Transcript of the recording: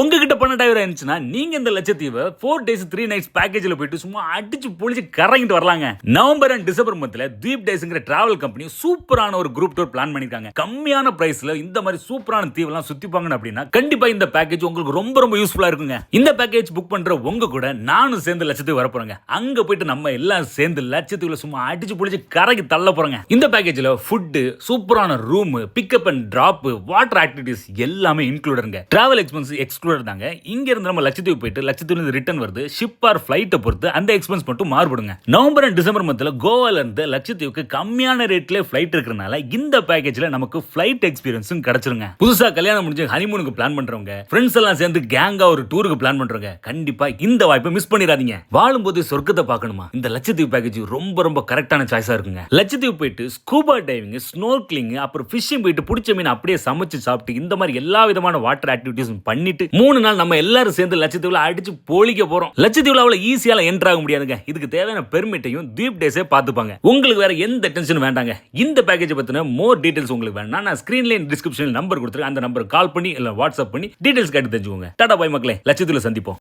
உங்ககிட்ட பன்னெண்டாயிரம் இருந்துச்சுன்னா நீங்க இந்த லட்சத்தீவை ஃபோர் டேஸ் த்ரீ நைட்ஸ் பேக்கேஜில் போயிட்டு சும்மா அடிச்சு பொழிச்சு கறங்கிட்டு வரலாங்க. நவம்பர் அண்ட் டிசம்பர் மந்த்ல தீப் டேஸ்ங்கிற டிராவல் கம்பெனி சூப்பரான ஒரு குரூப் டூர் பிளான் பண்ணிருக்காங்க. கம்மியான பிரைஸ்ல இந்த மாதிரி சூப்பரான தீவெல்லாம் சுத்தி அப்படின்னா கண்டிப்பா இந்த பேக்கேஜ் உங்களுக்கு ரொம்ப ரொம்ப யூஸ்ஃபுல்லா இருக்குங்க. இந்த பேக்கேஜ் புக் பண்ற உங்க கூட நானும் சேர்ந்து லட்சத்துக்கு வர போறேங்க. அங்க போயிட்டு நம்ம எல்லாம் சேர்ந்து லட்சத்துக்குள்ள சும்மா அடிச்சு பொழிச்சு கரைக்கு தள்ள போறோங்க. இந்த பேக்கேஜ்ல ஃபுட்டு சூப்பரான room pickup and drop water activities எல்லாமே இன்க்ளூடுங்க டிராவல் எக்ஸ்பென்ஸ் எக்ஸ் எக்ஸ்க்ளூட் தாங்க இங்க இருந்து நம்ம லட்சத்தீவு போயிட்டு லட்சத்தீவுல இருந்து ரிட்டர்ன் வருது. ஷிப் ஆர் ஃப்ளைட்டை பொறுத்து அந்த எக்ஸ்பென்ஸ் மட்டும் மாறுபடுங்க. நவம்பர் அண்ட் டிசம்பர் மந்தில் கோவால இருந்து லட்சத்தீவுக்கு கம்மியான ரேட்ல ஃப்ளைட் இருக்கிறனால இந்த பேக்கேஜில் நமக்கு ஃப்ளைட் எக்ஸ்பீரியன்ஸும் கிடைச்சிருங்க. புதுசா கல்யாணம் முடிஞ்சு ஹனிமூனுக்கு பிளான் பண்றவங்க ஃப்ரெண்ட்ஸ் எல்லாம் சேர்ந்து கேங்கா ஒரு டூருக்கு பிளான் பண்றவங்க கண்டிப்பா இந்த வாய்ப்பை மிஸ் பண்ணிடாதீங்க. வாழும்போது சொர்க்கத்தை பார்க்கணுமா? இந்த லட்சத்தீவு பேக்கேஜ் ரொம்ப ரொம்ப கரெக்டான சாய்ஸா இருக்குங்க. லட்சத்தீவு போயிட்டு ஸ்கூபா டைவிங் ஸ்னோர்க்லிங் அப்புறம் ஃபிஷிங் போயிட்டு பிடிச்ச மீன் அப்படியே சமைச்சு சாப்பிட்டு இந்த மாதிரி எல்லா விதமான வாட்டர் ஆக்டிவிட்டிஸும் பண்ணிட்டு மூணு நாள் நம்ம எல்லாரும் சேர்ந்து லட்சத்தீவுல அடிச்சு பொழிக்க போறோம். லட்சத்தீவுல அவ்வளவு ஈஸியால என்டர் ஆக முடியாதுங்க. இதுக்கு தேவையான பெர்மிட்டையும் தீப் டேஸே பார்த்துப்பாங்க. உங்களுக்கு வேற எந்த டென்ஷனும் வேண்டாங்க. இந்த பேக்கேஜ் பத்தின மோர் டீடைல்ஸ் உங்களுக்கு வேணா நான் ஸ்கிரீன்ல டிஸ்கிரிப்ஷன் நம்பர் கொடுத்துருக்கேன். அந்த நம்பர் கால் பண்ணி இல்ல வாட்ஸ்அப் பண்ணி டீடைல்ஸ் கேட்டு தெரிஞ்சுக்கோங்க. டாடா பாய் மக்களே. லட்சத்தீவுல சந்திப்போம்.